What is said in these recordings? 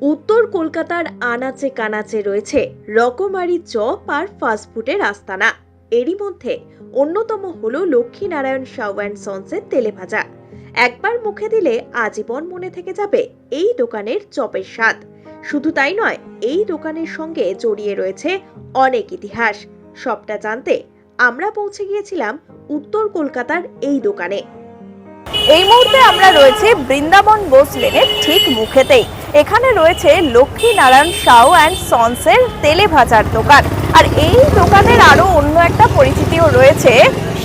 উত্তর কলকাতার আনাচে কানাচে রয়েছে রকমারি চপ আর ফাস্টফুডের আস্তানা। এরই মধ্যে অন্যতম হল লক্ষ্মীনারায়ণ সাউ অ্যান্ড সন্সের তেলে ভাজা। একবার মুখে দিলে আজীবন মনে থেকে যাবে এই দোকানের চপের স্বাদ। শুধু তাই নয়, এই দোকানের সঙ্গে জড়িয়ে রয়েছে অনেক ইতিহাস। সবটা জানতে আমরা পৌঁছে গিয়েছিলাম উত্তর কলকাতার এই দোকানে। এই মুহূর্তে আমরা রয়েছে বৃন্দাবন বোস লেনের ঠিক মুখেতেই। এখানে রয়েছে লক্ষ্মী নারায়ণ সাউ অ্যান্ড সন্সের তেলে ভাজার দোকান। আর এই দোকানের আরও অন্য একটা পরিচিতিও রয়েছে।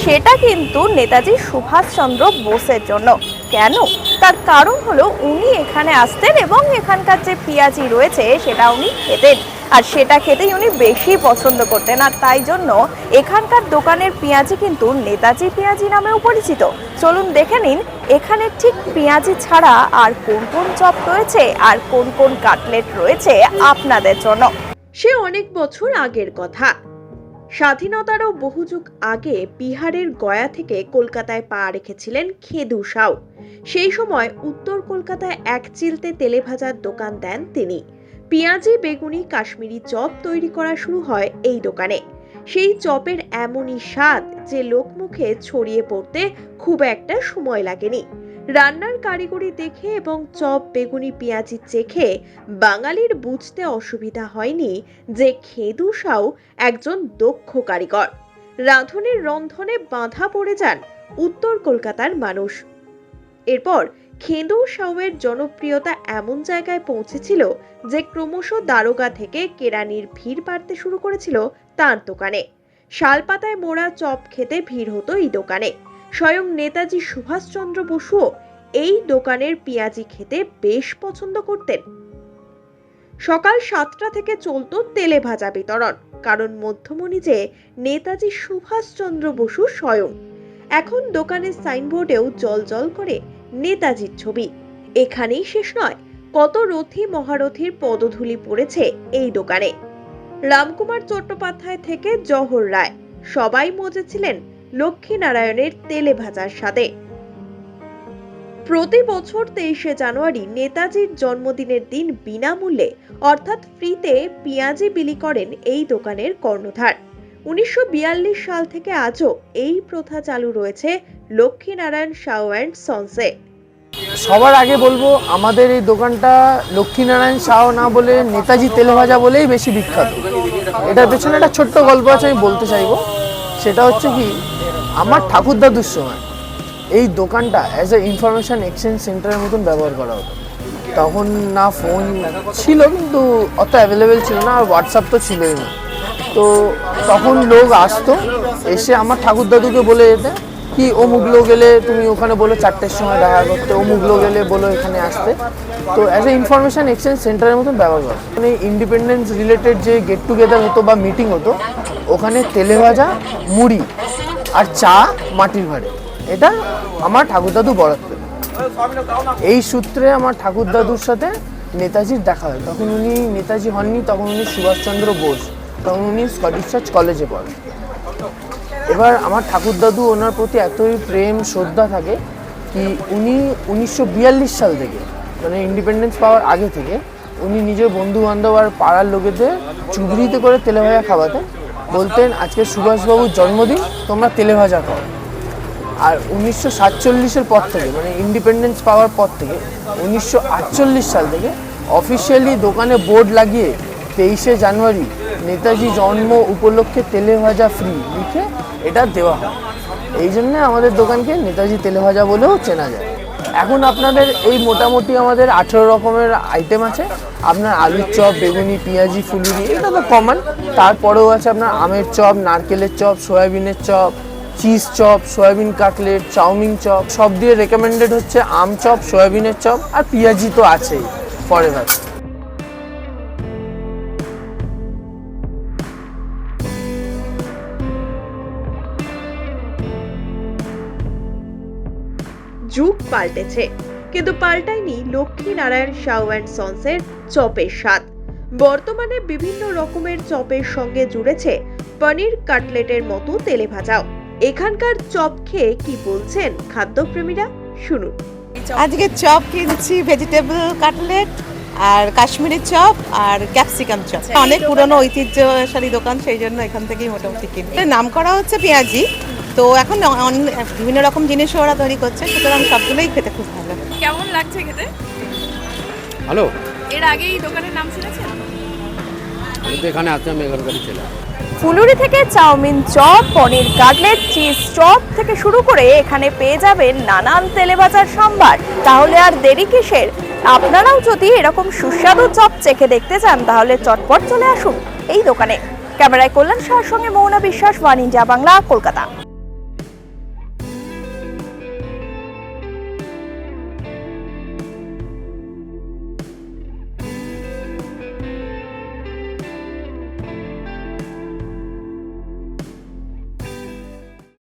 সেটা কিন্তু নেতাজি সুভাষচন্দ্র বোসের জন্য। কেন? তার কারণ হলো উনি এখানে আসতেন এবং এখানকার যে পেঁয়াজি রয়েছে সেটা উনি খেতেন। আর সেটা খেতেই উনি বেশি পছন্দ করতেন। আর তাই জন্য এখানকার দোকানের পেঁয়াজি কিন্তু নেতাজি পেঁয়াজি নামেও পরিচিত। চলুন দেখে নিন, এখানে ঠিক পেঁয়াজি ছাড়া আর কোন কোন চপ রয়েছে আর কোন কোন কাটলেট রয়েছে আপনাদের জন্য। সে অনেক বছর আগের কথা। স্বাধীনতারও বহু যুগ আগে বিহারের গয়া থেকে কলকাতায় পা রেখেছিলেন খেদু সাউ। সেই সময় উত্তর কলকাতায় এক চিলতে তেলে ভাজার দোকান দেন তিনি। পেঁয়াজি, বেগুনি, কাশ্মীরি চপ তৈরি করা শুরু হয় এই দোকানে। সেই চপের এমনই স্বাদ যে লোকমুখে ছড়িয়ে পড়তে খুব একটা সময় লাগেনি। রান্নার কারিগরি দেখে এবং চপ, বেগুনি, পেঁয়াজি চেখে বাঙালির বুঝতে অসুবিধা হয়নি যে খেদু সাউ একজন দক্ষ কারিগর। রাঁধুনির রন্ধনে বাঁধা পড়ে যান উত্তর কলকাতার মানুষ। এরপর খেদু সাউয়ের জনপ্রিয়তা এমন জায়গায় পৌঁছেছিল যে ক্রমশ দারোগা থেকে কেরানির ভিড় বাড়তে শুরু করেছিল তার দোকানে। শালপাতায় মোড়া চপ খেতে ভিড় হতো এই দোকানে। স্বয়ং নেতাজি সুভাষচন্দ্র বসুও এই দোকানের পেঁয়াজি খেতে বেশ পছন্দ করতেন। সকাল সাতটা থেকে চলতো তেলে ভাজা বিতরণ, কারণ মধ্যমণি যে নেতাজি সুভাষচন্দ্র বসু স্বয়ং। এখন দোকানের সাইনবোর্ডেও জল জল করে নেতাজির ছবি। এখানেই শেষ নয়, কত রথী মহারথীর পদধূলি পড়েছে এই দোকানে। রামকুমার চট্টোপাধ্যায় থেকে জহর রায়, সবাই মজেছিলেন লক্ষ্মীনারায়ণের তেলে ভাজার স্বাদে। প্রতি বছর তেইশে জানুয়ারি নেতাজির জন্মদিনের দিন বিনামূল্যে, অর্থাৎ ফ্রিতে পেঁয়াজি বিলি করেন এই দোকানের কর্ণধার। উনিশশো সাল থেকে আজও এই প্রথা চালু রয়েছে লক্ষ্মীনারায়ণ সাউ অ্যান্ড সন্সে। সবার আগে বলব, আমাদের এই দোকানটা লক্ষ্মীনারায়ণ সাহ না বলে নেতাজি তেলে ভাজা বলেই বেশি বিখ্যাত। এটার পেছনে একটা ছোট্ট গল্প আছে, আমি বলতে চাইব। সেটা হচ্ছে কি, আমার ঠাকুর দাদুর সময় এই দোকানটা অ্যাজ এ ইনফরমেশন এক্সচেঞ্জ সেন্টারের মতন ব্যবহার করা হতো। তখন না ফোন ছিল, কিন্তু অত অ্যাভেলেবেল ছিল না, আর হোয়াটসঅ্যাপ তো ছিলই না। তো তখন লোক আসতো, এসে আমার ঠাকুর দাদুকে বলে যেতে, কি অমুক লোক গেলে তুমি ওখানে বলো, চারটের সময় দেখা করতে। অমুক লোক গেলে বলো, এখানে আসতে। তো অ্যাজ এ ইনফরমেশন এক্সচেঞ্জ সেন্টারের মতন ব্যবহার করে। মানে ইন্ডিপেন্ডেন্স রিলেটেড যে গেট টুগেদার হতো বা মিটিং হতো ওখানে তেলে ভাজা, মুড়ি আর চা মাটির ভাড়ে এটা আমার ঠাকুর দাদু বরাদ্দ এই সূত্রে আমার ঠাকুর দাদুর সাথে নেতাজির দেখা হয়। তখন উনি নেতাজি হননি, তখন উনি সুভাষচন্দ্র বোস, তখন উনি স্কটিশ চার্চ কলেজে পড়েন এবার আমার ঠাকুর দাদু ওনার প্রতি এতই প্রেম, শ্রদ্ধা থাকে কি উনি উনিশশো বিয়াল্লিশ সাল থেকে মানে ইন্ডিপেন্ডেন্স পাওয়ার আগে থেকে, উনি নিজের বন্ধু বান্ধব আর পাড়ার লোকেদের চুবড়িতে করে তেলে ভাজা খাওয়াতেন। বলতেন, আজকে সুভাষবাবুর জন্মদিন, তোমরা তেলে ভাজা খাও। আর উনিশশো সাতচল্লিশের পর থেকে মানে ইন্ডিপেন্ডেন্স পাওয়ার পর থেকে, উনিশশো আটচল্লিশ সাল থেকে অফিসিয়ালি দোকানে বোর্ড লাগিয়ে তেইশে জানুয়ারি নেতাজি জন্ম উপলক্ষে তেলে ভাজা ফ্রি লিখে এটা দেওয়া হয়। এই জন্যে আমাদের দোকানকে নেতাজি তেলে ভাজা বলেও চেনা যায়। এখন আপনাদের এই মোটামুটি আমাদের আঠেরো রকমের আইটেম আছে। আপনার আলুর চপ, বেগুনি, পেঁয়াজি, ফুলুরি, এটা তো কমন তারপরেও আছে আপনার আমের চপ, নারকেলের চপ, সয়াবিনের chop cheese chop, soybean cutlet chowmein chop, সব দিয়ে রেকমেন্ডেড হচ্ছে আম চপ, সয়াবিনের চপ আর পেঁয়াজি তো আছেই ফরেভার যুগ পাল্টেছে। কিন্তু পাল্টায়নি লক্ষ্মীনারায়ণ সাউ অ্যান্ড সন্সের চপের স্বাদ। বর্তমানে বিভিন্ন রকমের চপের সঙ্গে জুড়েছে পনির কাটলেটের মতো তেলে ভাজাও। এখানকার চপ খেয়ে কি বলছেন খাদ্যপ্রেমীরা? শুনুন। আজকে চপ কিনছি ভেজিটেবল কাটলেট আর কাশ্মীরি চপ আর ক্যাপসিকাম চপ। অনেক পুরনো ঐতিহ্যশালী দোকান সেই জন্য এখান থেকেই মোটামুটি কিনি। নাম করা হচ্ছে পেঁয়াজি। তো এখন বিভিন্ন রকম জিনিসও ওরা তৈরি করছে সুতরাং সবগুলোই খেতে খুব ভালো। কেমন লাগছে খেতে? হ্যালো এর আগে এই দোকানের নাম শুনেছেন? আমি তো এখানে আছি এখানকারই ছেলে ফুলুরি থেকে chowmein chop paneer cutlet cheese chop থেকে শুরু করে এখানে পেয়ে যাবেন নানান তেলে তেলেভাজার সম্ভার। তাহলে আর দেরি কিসের? আপনারাও যদি এরকম সুস্বাদু চপ চেখে দেখতে চান তাহলে চটপট চলে আসুন এই দোকানে। ক্যামেরায় কল্যাণ শাহর সঙ্গে মৌনা বিশ্বাস ওয়ান ইন্ডিয়া বাংলা কলকাতা।